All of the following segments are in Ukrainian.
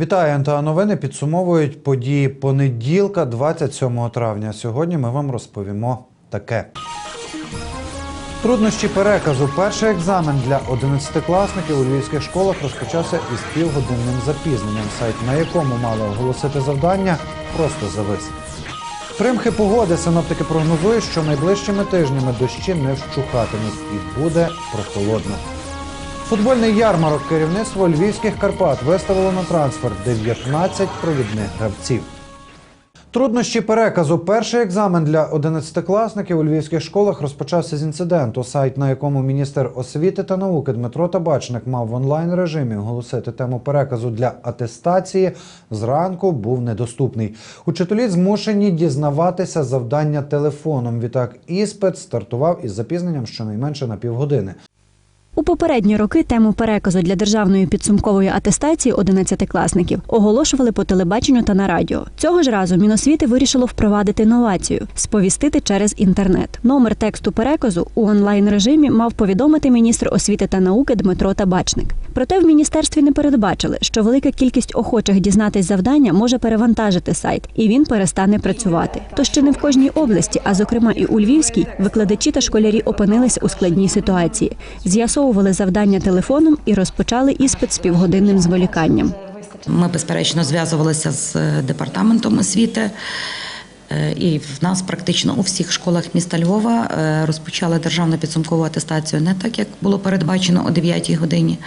Вітаю, НТА новини підсумовують події понеділка, 27 травня. Сьогодні ми вам розповімо таке. Труднощі переказу. Перший екзамен для 11-класників у львівських школах розпочався із півгодинним запізненням. Сайт, на якому мали оголосити завдання, просто завис. Примхи погоди синоптики прогнозують, що найближчими тижнями дощі не вщухатимуть і буде прохолодно. Футбольний ярмарок керівництво львівських Карпат виставило на трансфер 19 провідних гравців. Труднощі переказу. Перший екзамен для 11-класників у львівських школах розпочався з інциденту. Сайт, на якому міністр освіти та науки Дмитро Табачник мав в онлайн режимі оголосити тему переказу для атестації, зранку був недоступний. Учителі змушені дізнаватися завдання телефоном. Відтак іспит стартував із запізненням щонайменше на півгодини. У попередні роки тему переказу для державної підсумкової атестації 11-класників оголошували по телебаченню та на радіо. Цього ж разу Міносвіти вирішило впровадити новацію сповістити через інтернет. Номер тексту переказу у онлайн режимі мав повідомити міністр освіти та науки Дмитро Табачник. Проте в міністерстві не передбачили, що велика кількість охочих дізнатись завдання може перевантажити сайт, і він перестане працювати. То ще не в кожній області, а зокрема і у Львівській, викладачі та школярі опинились у складній ситуації. З'ясовували завдання телефоном і розпочали іспит з півгодинним зволіканням. Ми безперечно зв'язувалися з е, департаментом освіти. е, І в нас практично у всіх школах міста Львова е, розпочали державну підсумкову атестацію не так, як було передбачено о 9 годині,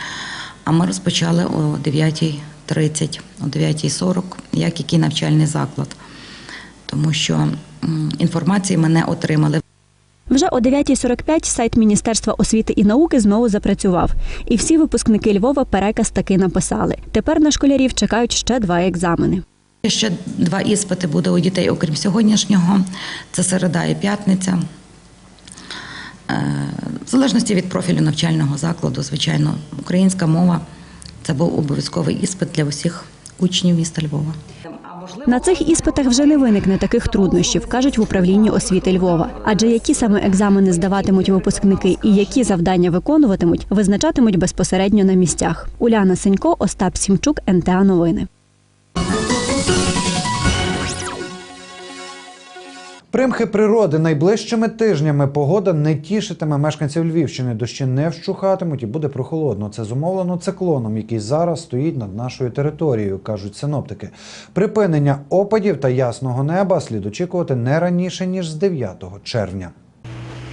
а ми розпочали о 9.30, о 9.40, як який навчальний заклад. Тому що інформації ми не отримали. Вже о 9.45 сайт Міністерства освіти і науки знову запрацював, і всі випускники Львова переказ таки написали. Тепер на школярів чекають ще два екзамени. Ще два іспити буде у дітей, окрім сьогоднішнього. Це середа і п'ятниця. Е, В залежності від профілю навчального закладу, звичайно, українська мова це був обов'язковий іспит для усіх учнів міста Львова. На цих іспитах вже не виникне таких труднощів, кажуть в управлінні освіти Львова. Адже які саме екзамени здаватимуть випускники і які завдання виконуватимуть, визначатимуть безпосередньо на місцях. Уляна Сенько, Остап Сімчук, НТА Новини. Примхи природи найближчими тижнями погода не тішитиме мешканців Львівщини. Дощі не вщухатимуть і буде прохолодно. Це зумовлено циклоном, який зараз стоїть над нашою територією, кажуть синоптики. Припинення опадів та ясного неба слід очікувати не раніше ніж з 9 червня.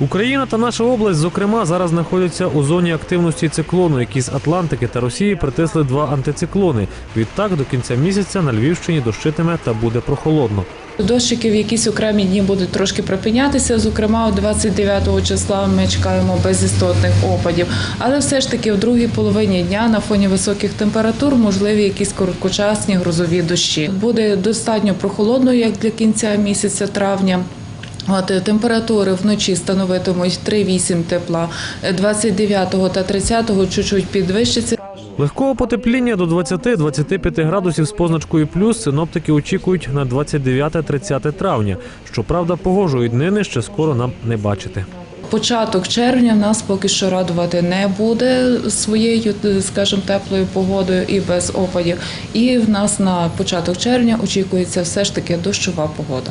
Україна та наша область, зокрема, зараз знаходяться у зоні активності циклону, які з Атлантики та Росії притисли два антициклони. Відтак до кінця місяця на Львівщині дощитиме та буде прохолодно. Дощики в якісь окремі дні будуть трошки припинятися. Зокрема, 29 числа ми чекаємо безістотних опадів. Але все ж таки в другій половині дня на фоні високих температур можливі якісь короткочасні грозові дощі. Буде достатньо прохолодно, як для кінця місяця травня. От температури вночі становитимуть 3-8 тепла, е, 29 та 30 чуть-чуть підвищиться. Легкого потепління до 20-25 градусів з позначкою плюс синоптики очікують на 29-30 травня. Щоправда, погожої днини ще скоро нам не бачити. Початок червня нас поки що радувати не буде своєю, скажімо, теплою погодою і без опадів. І в нас на початок червня очікується все ж таки дощова погода.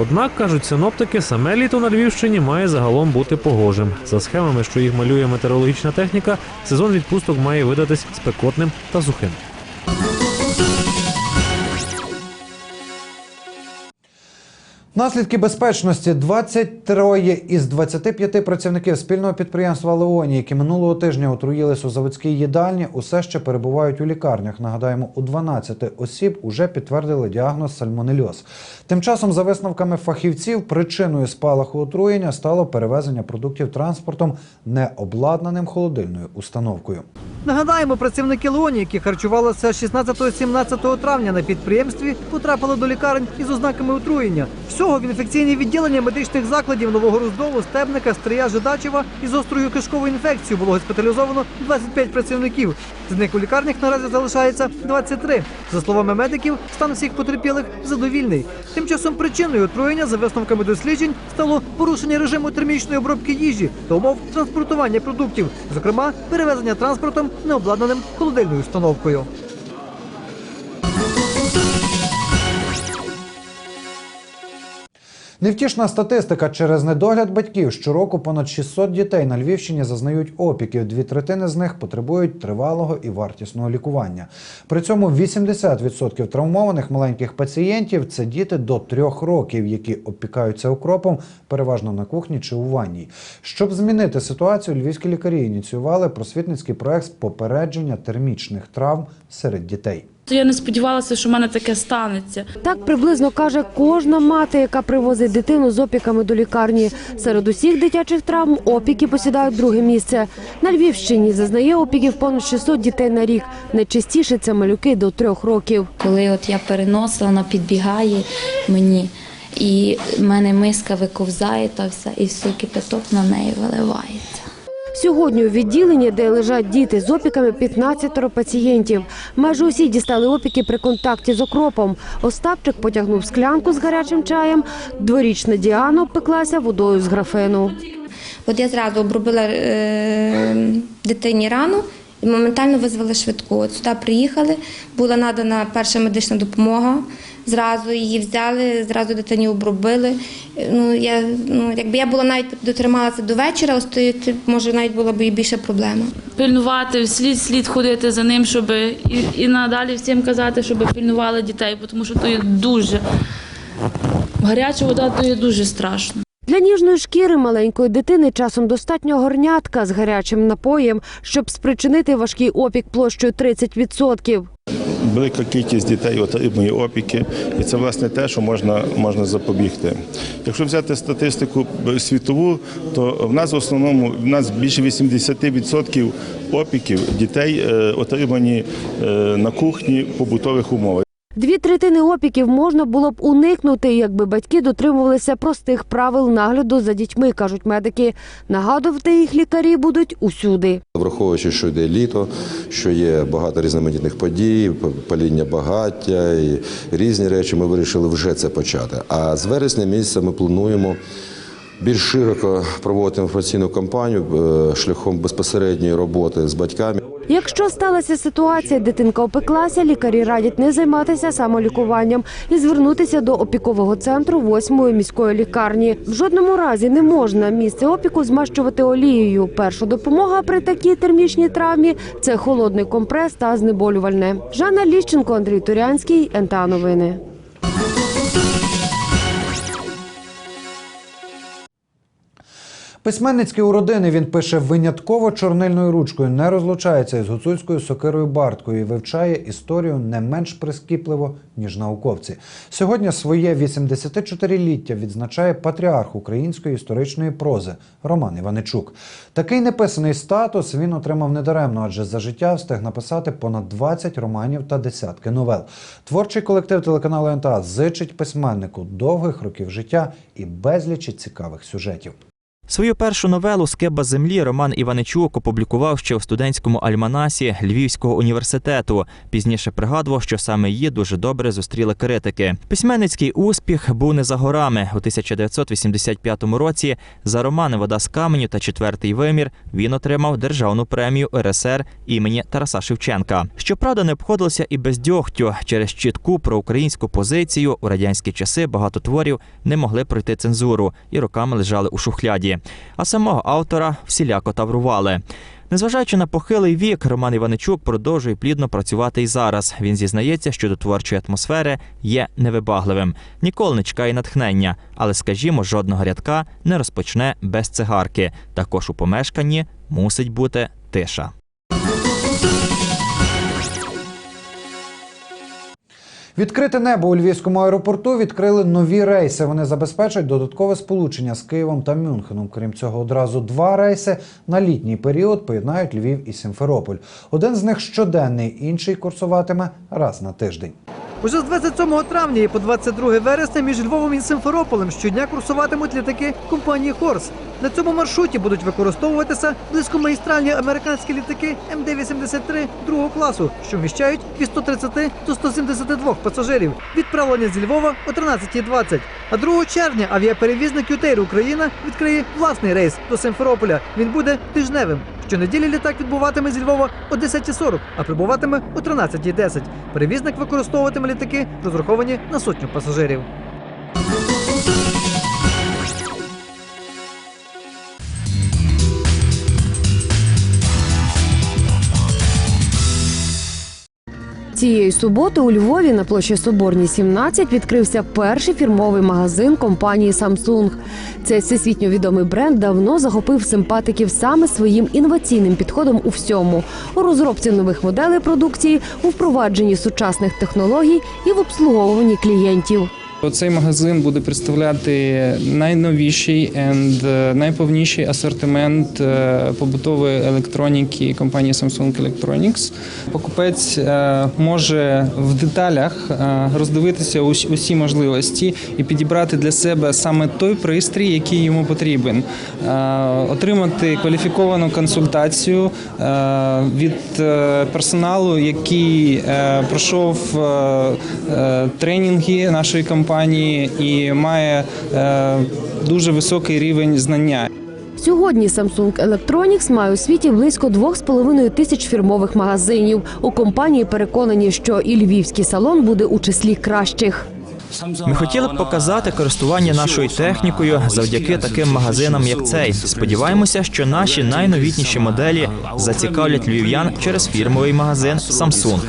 Однак, кажуть синоптики, саме літо на Львівщині має загалом бути погожим. За схемами, що їх малює метеорологічна техніка, сезон відпусток має видатись спекотним та сухим. Наслідки безпечності 23 із 25 працівників спільного підприємства Леоні, які минулого тижня отруїлись у заводській їдальні, усе ще перебувають у лікарнях. Нагадаємо, у 12 осіб уже підтвердили діагноз сальмонельоз. Тим часом, за висновками фахівців, причиною спалаху отруєння стало перевезення продуктів транспортом необладнаним холодильною установкою. Нагадаємо, працівники Леоні, які харчувалися 16-17 травня на підприємстві, потрапили до лікарень із ознаками отруєння. Всього в інфекційні відділення медичних закладів Нового Роздолу, Стебника, Стрия, Жидачева із острою кишковою інфекцією було госпіталізовано 25 працівників. З них у лікарнях наразі залишається 23. За словами медиків, стан всіх потерпілих задовільний. Тим часом причиною отруєння, за висновками досліджень, стало порушення режиму термічної обробки їжі та умов транспортування продуктів, зокрема перевезення транспортом необладнаним холодильною установкою. Невтішна статистика через недогляд батьків. Щороку понад 600 дітей на Львівщині зазнають опіків. Дві третини з них потребують тривалого і вартісного лікування. При цьому 80% травмованих маленьких пацієнтів це діти до трьох років, які опікаються окропом, переважно на кухні чи у ванній. Щоб змінити ситуацію, львівські лікарі ініціювали просвітницький проект з попередження термічних травм серед дітей. То я не сподівалася, що в мене таке станеться. Так приблизно каже кожна мати, яка привозить дитину з опіками до лікарні. Серед усіх дитячих травм опіки посідають друге місце. На Львівщині зазнає опіків понад 600 дітей на рік. Найчастіше це малюки до трьох років. Коли от я переносила, вона підбігає мені, і в мене миска виковзає та все, і все кипяток на неї виливається. Сьогодні у відділенні, де лежать діти з опіками, 15 пацієнтів. Майже усі дістали опіки при контакті з окропом. Остапчик потягнув склянку з гарячим чаєм. Дворічна Діана обпеклася водою з графену. От я зразу обробила е, дитині рану і моментально визвали швидку. От сюди приїхали, була надана перша медична допомога. Зразу її взяли, зразу дитині обробили. Ну, я, ну, якби я була навіть дотрималася до вечора, то, може навіть була б і більша проблема. Пильнувати, слід слід ходити за ним, щоб і, і надалі всім казати, щоб пильнували дітей, тому що то є дуже гаряча вода, то є дуже страшно. Для ніжної шкіри маленької дитини часом достатньо горнятка з гарячим напоєм, щоб спричинити важкий опік площею 30%. Велика кількість дітей отримує опіки, і це власне те, що можна, можна запобігти. Якщо взяти статистику світову, то в нас в основному в нас більше 80% опіків дітей е, отримані е, на кухні побутових умовах. Дві третини опіків можна було б уникнути, якби батьки дотримувалися простих правил нагляду за дітьми, кажуть медики. Нагадувати їх лікарі будуть усюди. Враховуючи, що йде літо, що є багато різноманітних подій, паління багаття і різні речі, ми вирішили вже це почати. А з вересня місяця ми плануємо більш широко проводити інформаційну кампанію е, шляхом безпосередньої роботи з батьками. Якщо сталася ситуація, дитинка опеклася, лікарі радять не займатися самолікуванням і звернутися до опікового центру 8-ї міської лікарні. В жодному разі не можна місце опіку змащувати олією. Перша допомога при такій термічній травмі це холодний компрес та знеболювальне. Жанна Ліщенко, Андрій Турянський, НТА Новини. Письменницькі у родини він пише винятково чорнильною ручкою, не розлучається із гуцульською сокирою Барткою і вивчає історію не менш прискіпливо, ніж науковці. Сьогодні своє 84-ліття відзначає патріарх української історичної прози Роман Іваничук. Такий неписаний статус він отримав недаремно, адже за життя встиг написати понад 20 романів та десятки новел. Творчий колектив телеканалу НТА зичить письменнику довгих років життя і безлічі цікавих сюжетів. Свою першу новелу Скеба землі Роман Іваничук опублікував ще у студентському альманасі Львівського університету. Пізніше пригадував, що саме її дуже добре зустріли критики. Письменницький успіх був не за горами. У 1985 році за романи Вода з каменю та четвертий вимір він отримав державну премію РСР імені Тараса Шевченка. Щоправда, не обходилося і без дьогтю. Через чітку проукраїнську позицію у радянські часи багато творів не могли пройти цензуру і роками лежали у шухляді а самого автора всіляко таврували. Незважаючи на похилий вік, Роман Іваничук продовжує плідно працювати і зараз. Він зізнається, що до творчої атмосфери є невибагливим, ніколи не чекає натхнення, але, скажімо, жодного рядка не розпочне без цигарки. Також у помешканні мусить бути тиша. Відкрите небо у Львівському аеропорту відкрили нові рейси. Вони забезпечать додаткове сполучення з Києвом та Мюнхеном. Крім цього, одразу два рейси на літній період поєднають Львів і Сімферополь. Один з них щоденний, інший курсуватиме раз на тиждень. Уже з 27 травня і по 22 вересня між Львовом і Симферополем щодня курсуватимуть літаки компанії Хорс. На цьому маршруті будуть використовуватися близькомагістральні американські літаки МД-83 другого класу, що вміщають від 130 до 172 пасажирів. Відправлення зі Львова о 13.20. А 2 червня авіаперевізник Ютейр Україна відкриє власний рейс до Симферополя. Він буде тижневим. Щонеділі літак відбуватиме зі Львова о 10.40, а прибуватиме о 13.10. Перевізник використовуватиме літаки, розраховані на сотню пасажирів. Цієї суботи у Львові на площі Соборній 17 відкрився перший фірмовий магазин компанії Samsung. Цей всесвітньо відомий бренд давно захопив симпатиків саме своїм інноваційним підходом у всьому у розробці нових моделей продукції, у впровадженні сучасних технологій і в обслуговуванні клієнтів. Цей магазин буде представляти найновіший and е, найповніший асортимент е, побутової електроніки компанії Samsung Electronics. Покупець е, може в деталях роздивитися усі можливості і підібрати для себе саме той пристрій, який йому потрібен, отримати кваліфіковану консультацію від персоналу, який пройшов тренінги нашої компанії і має е, дуже високий рівень знання. Сьогодні Samsung Electronics має у світі близько 2,5 тисяч фірмових магазинів. У компанії переконані, що і львівський салон буде у числі кращих. Ми хотіли б показати користування нашою технікою завдяки таким магазинам, як цей. Сподіваємося, що наші найновітніші моделі зацікавлять львів'ян через фірмовий магазин Samsung.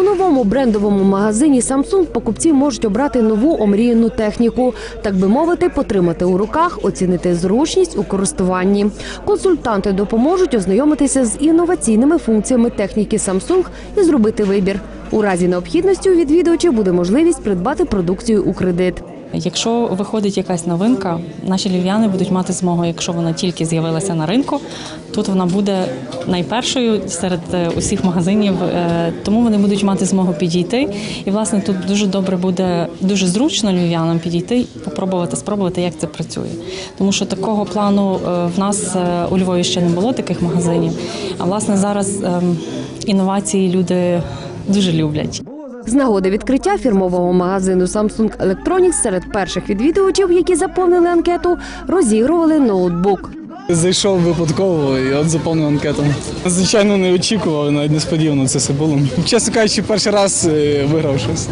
У новому брендовому магазині Samsung покупці можуть обрати нову омріяну техніку, так би мовити, потримати у руках, оцінити зручність у користуванні. Консультанти допоможуть ознайомитися з інноваційними функціями техніки Samsung і зробити вибір. У разі необхідності у відвідувачів буде можливість придбати продукцію у кредит. Якщо виходить якась новинка, наші львів'яни будуть мати змогу, якщо вона тільки з'явилася на ринку, тут вона буде найпершою серед е, усіх магазинів, е, тому вони будуть мати змогу підійти. І власне тут дуже добре буде, дуже зручно львів'янам підійти, попробувати спробувати, як це працює. Тому що такого плану е, в нас у Львові ще не було таких магазинів. А власне зараз ем, інновації люди дуже люблять. З нагоди відкриття фірмового магазину Samsung Electronics серед перших відвідувачів, які заповнили анкету, розігрували ноутбук. Зайшов випадково і от заповнив анкету. Звичайно, не очікував, навіть несподівано це все було. Чесно кажучи, перший раз е, виграв щось.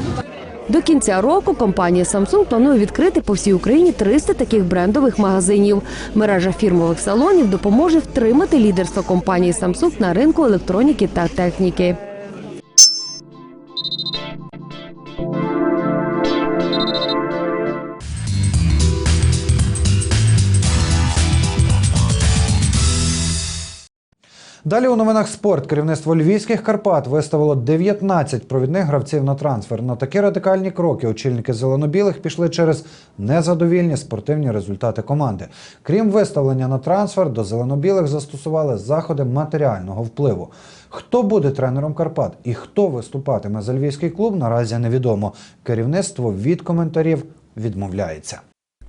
До кінця року компанія Samsung планує відкрити по всій Україні 300 таких брендових магазинів. Мережа фірмових салонів допоможе втримати лідерство компанії Samsung на ринку електроніки та техніки. Далі у новинах спорт керівництво львівських Карпат виставило 19 провідних гравців на трансфер. На такі радикальні кроки очільники зелено-білих пішли через незадовільні спортивні результати команди. Крім виставлення на трансфер, до зелено-білих застосували заходи матеріального впливу. Хто буде тренером Карпат і хто виступатиме за львівський клуб, наразі невідомо. Керівництво від коментарів відмовляється.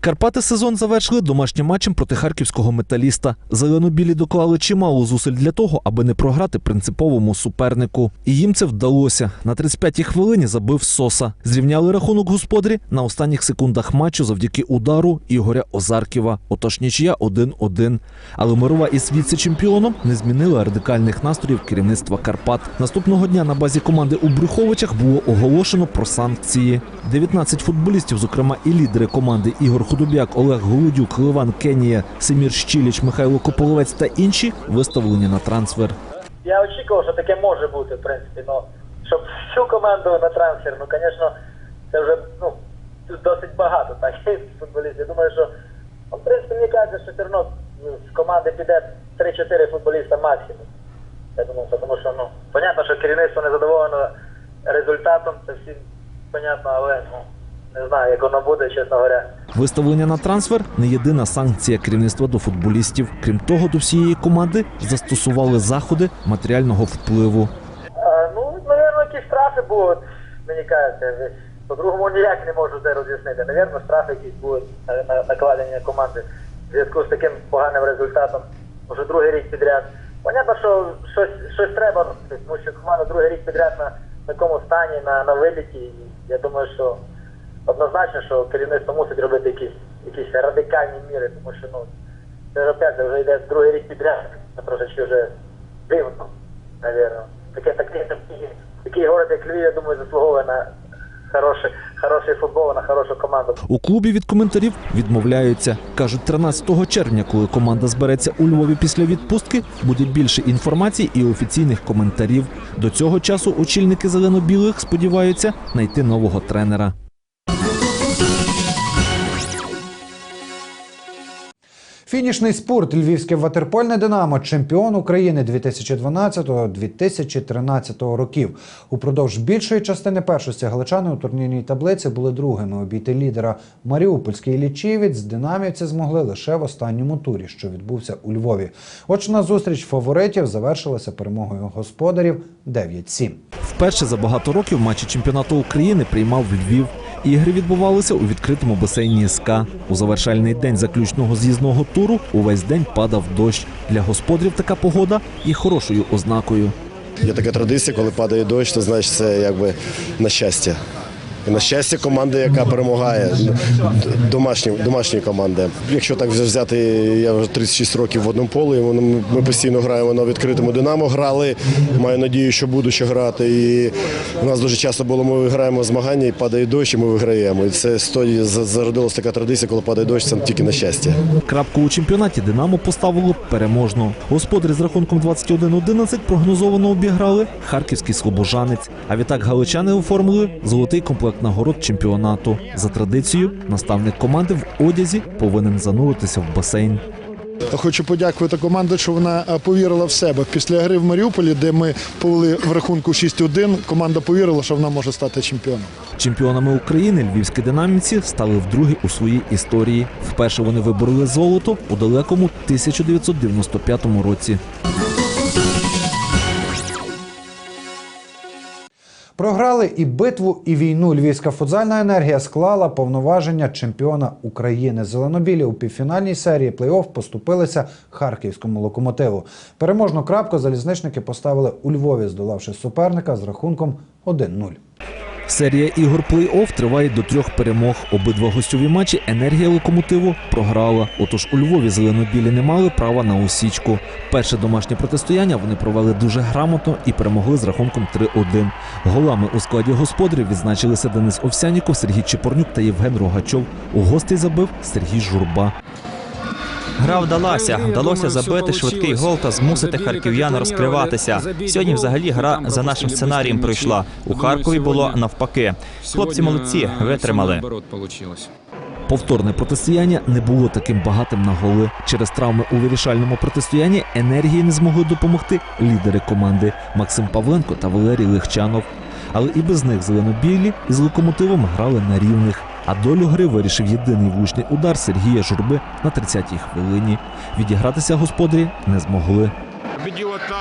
Карпати сезон завершили домашнім матчем проти харківського металіста. Зеленобілі доклали чимало зусиль для того, аби не програти принциповому супернику. І їм це вдалося. На 35-й хвилині забив Соса. Зрівняли рахунок господарі на останніх секундах матчу завдяки удару Ігоря Озарківа. Отож нічия 1-1. Але Мирова із віце-чемпіоном не змінила радикальних настроїв керівництва Карпат. Наступного дня на базі команди у Брюховичах було оголошено про санкції. 19 футболістів, зокрема і лідери команди Ігор Худобяк, Олег Голодюк, Ливан Кенія, Семір Щіліч, Михайло Кополовець та інші виставлені на трансфер. Я очікував, що таке може бути, в принципі. Ну, щоб всю команду на трансфер, ну, звісно, це вже ну, досить багато так, футболістів. Я думаю, що, ну, в принципі, мені кажеться, що все одно з команди піде 3-4 футболіста максимум. Я думаю, тому що, ну, понятно, що керівництво не задоволено результатом, це всім понятно, але ну, не знаю, як воно буде, чесно говоря. Виставлення на трансфер не єдина санкція керівництва до футболістів. Крім того, до всієї команди застосували заходи матеріального впливу. А, ну, напевно, якісь штрафи будуть, мені кажеться. По-другому ніяк не можу це роз'яснити. Навірно, штрафи якісь будуть на- на- накладені на команди в зв'язку з таким поганим результатом. Уже другий рік підряд. Понятно, що щось, щось треба робити, тому що команда другий рік підряд на такому стані, на, на виліті. Я думаю, що однозначно, що керівництво мусить робити якісь, якісь радикальні міри, тому що ну, це опять вже йде другий рік підряд, це трошечки вже дивно, навірно. Таке, таке, такий, такий город, як Львів, я думаю, заслуговує на хороший хороший футбол, на хорошу команду. У клубі від коментарів відмовляються. Кажуть, 13 червня, коли команда збереться у Львові після відпустки, буде більше інформації і офіційних коментарів. До цього часу очільники зелено-білих сподіваються знайти нового тренера. Фінішний спорт Львівське ватерпольне Динамо, чемпіон України 2012-2013 років. Упродовж більшої частини першості галичани у турнірній таблиці були другими. Обійти лідера Маріупольський лічівець динамівці змогли лише в останньому турі, що відбувся у Львові. Очна зустріч фаворитів завершилася перемогою господарів 9-7. Вперше за багато років матчі чемпіонату України приймав Львів. Ігри відбувалися у відкритому басейні СК. У завершальний день заключного з'їзного туру увесь день падав дощ. Для господарів така погода є хорошою ознакою. Є така традиція, коли падає дощ, то значить це якби на щастя. На щастя команди, яка перемагає домашні, домашні команди. Якщо так взяти, я вже 36 років в одному полі, ми постійно граємо на відкритому Динамо. Грали, маю надію, що буду ще грати. І у нас дуже часто було, ми граємо змагання, і падає дощ, і ми виграємо. І це стоїть, за- така традиція, коли падає дощ, це тільки на щастя. Крапку у чемпіонаті Динамо поставило переможно. Господарі з рахунком 21-11 прогнозовано обіграли харківський слобожанець. А відтак галичани оформили золотий комплект нагород чемпіонату. За традицією, наставник команди в одязі повинен зануритися в басейн. Хочу подякувати команді, що вона е, повірила в себе. Після гри в Маріуполі, де ми повели в рахунку 6-1, команда повірила, що вона може стати чемпіоном. Чемпіонами України львівські динамівці стали вдруге у своїй історії. Вперше вони вибороли золото у далекому 1995 році. Програли і битву, і війну. Львівська футзальна енергія склала повноваження чемпіона України. Зеленобілі у півфінальній серії плей-офф поступилися харківському локомотиву. Переможну крапку залізничники поставили у Львові, здолавши суперника з рахунком 1-0. Серія ігор плей-офф триває до трьох перемог. Обидва гостьові матчі енергія локомотиву програла. Отож у Львові зеленобілі не мали права на осічку. Перше домашнє протистояння вони провели дуже грамотно і перемогли з рахунком 3-1. Голами у складі господарів відзначилися Денис Овсяніков, Сергій Чепорнюк та Євген Рогачов. У гостей забив Сергій Журба. Гра вдалася. Вдалося забити швидкий гол та змусити харків'ян розкриватися. Сьогодні взагалі гра за нашим сценарієм пройшла. У Харкові було навпаки. Хлопці молодці, витримали. Повторне протистояння не було таким багатим на голи. Через травми у вирішальному протистоянні енергії не змогли допомогти лідери команди Максим Павленко та Валерій Легчанов. Але і без них зеленобілі із локомотивом грали на рівних. А долю гри вирішив єдиний влучний удар Сергія Журби на 30-й хвилині. Відігратися господарі не змогли.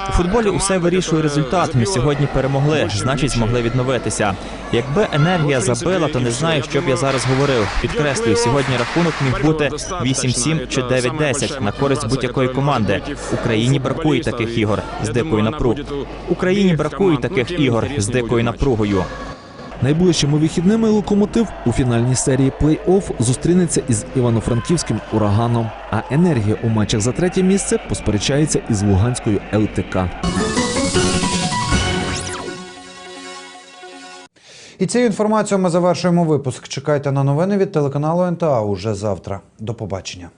У футболі усе вирішує результат. Ми сьогодні перемогли, значить, змогли відновитися. Якби енергія забила, то не знаю, що б я зараз говорив. Підкреслюю, сьогодні рахунок міг бути 8-7 чи 9-10 на користь будь-якої команди. Україні бракує таких ігор з дикою напругою. Україні бракує таких ігор з дикою напругою. Найближчими вихідними локомотив у фінальній серії плей-офф зустрінеться із Івано-Франківським ураганом. А енергія у матчах за третє місце посперечається із Луганською ЛТК. І цією інформацією ми завершуємо випуск. Чекайте на новини від телеканалу НТА уже завтра. До побачення.